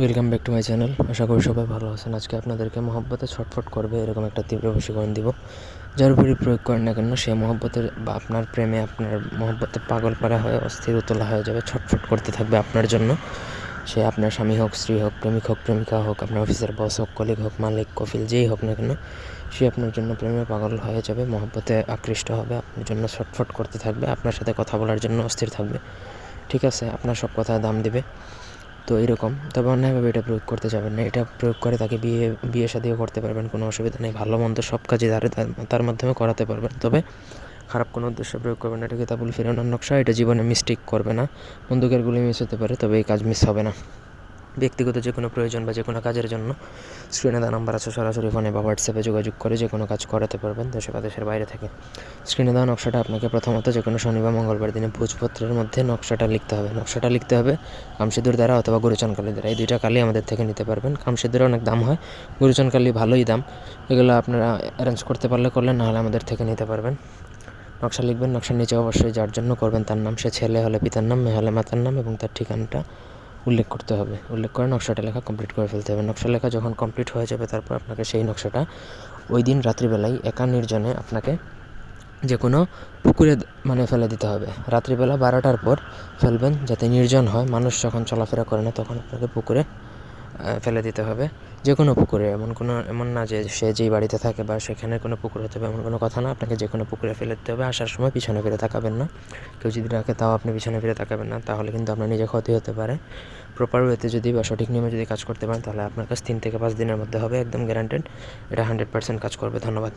Welcome back to my channel আশা করি সবাই ভালো আছেন। আজকে আপনাদেরকে মহব্বতে ছটফট করবে এরকম একটা তীব্র বশীকরণ দিব। যার উপরই প্রয়োগ করেন না কেন, সে মহব্বতের বা আপনার প্রেমে আপনার মহব্বতে পাগল পারা হয়ে, অস্থির উতলা হয়ে যাবে, ছটফট করতে থাকবে আপনার জন্য। সে আপনার স্বামী হোক, স্ত্রী হোক, প্রেমিক হোক, প্রেমিকা হোক, আপনার অফিসের বস হোক কলিগ হোক, মালিক, কফিল, যেই হোক না কেন, সে আপনার জন্য প্রেমে পাগল হয়ে যাবে, মহব্বতে আকৃষ্ট হবে, আপনার জন্য ছটফট করতে থাকবে, আপনার সাথে কথা বলার জন্য অস্থির থাকবে। ঠিক আছে, আপনার সব কথায় দাম দিবে। তো এরকম। তবে অন্যায়ভাবে এটা প্রয়োগ করতে যাবেন না। এটা প্রয়োগ করে তাকে বিয়ে বিয়ে শাদিও করতে পারবেন, কোনো অসুবিধা নেই। ভালো মন্দ সব কাজই তারা, তার মাধ্যমে করাতে পারবেন। তবে খারাপ কোনো উদ্দেশ্যে প্রয়োগ করবেন না। এটা কিতাবুল ফিরানোর নকশা। এটা জীবনে মিস্টেক করবে না। বন্দুকের গুলি মিস হতে পারে, তবে এই কাজ মিস হবে না। ব্যক্তিগত যে কোনো প্রয়োজন বা যে কোনো কাজের জন্য স্ক্রিনে দেওয়া নাম্বার আছে, সরাসরি ফোনে বা হোয়াটসঅ্যাপে যোগাযোগ করে যে কোনো কাজ করাতে পারবেন দেশে বা দেশের বাইরে থেকে। স্ক্রিনে দেওয়া নকশাটা আপনাকে প্রথমত যে কোনো শনি বা মঙ্গলবার দিনে ভোজপত্রের মধ্যে নকশাটা লিখতে হবে। নকশাটা লিখতে হবে কামসিদুর দ্বারা অথবা গুরুচন কালী দ্বারা। এই দুইটা কালি আমাদের থেকে নিতে পারবেন। কামসিদুরে অনেক দাম হয় গুরুচন কালী ভালোই দাম। এগুলো আপনারা অ্যারেঞ্জ করতে পারলে করলেন নাহলে আমাদের থেকে নিতে পারবেন। নকশা লিখবেন, নকশার নিচে অবশ্যই যার জন্য করবেন তার নাম, সে ছেলে হলে পিতার নাম, মেয়ে হলে মাতার নাম এবং তার ঠিকানাটা উল্লেখ করতে হবে। উল্লেখ করে নকশাটা লেখা কমপ্লিট করে ফেলতে হবে। নকশা লেখা যখন কমপ্লিট হয়ে যাবে, তারপর আপনাকে সেই নকশাটা ওই দিন রাত্রিবেলায় একা নির্জনে আপনাকে যে কোনো পুকুরে মানে ফেলে দিতে হবে। রাত্রিবেলা বারোটার পর ফেলবেন যাতে নির্জন হয়। মানুষ যখন চলাফেরা করে না, তখন আপনাকে পুকুরে ফেলে দিতে হবে। যে কোনো পুকুরে, এমন কোনো, এমন না যে সে যেই বাড়িতে থাকে বা সেখানে কোনো পুকুর হতে হবে, এমন কোনো কথা না। আপনাকে যে কোনো পুকুরে ফেলে দিতে হবে, আসার সময় পিছনে ফিরে তাকাবেন না। কেউ যদি রাখে তাও আপনি পিছনে ফিরে তাকাবেন না। তাহলে কিন্তু আপনার নিজে ক্ষতি হতে পারে। প্রপার ওয়েতে যদি বা সঠিক নিয়মে যদি কাজ করতে পারেন, তাহলে আপনার কাছে তিন থেকে পাঁচ দিনের মধ্যে হবে, একদম গ্যারান্টেড এটা হান্ড্রেড পার্সেন্ট কাজ করবে। ধন্যবাদ।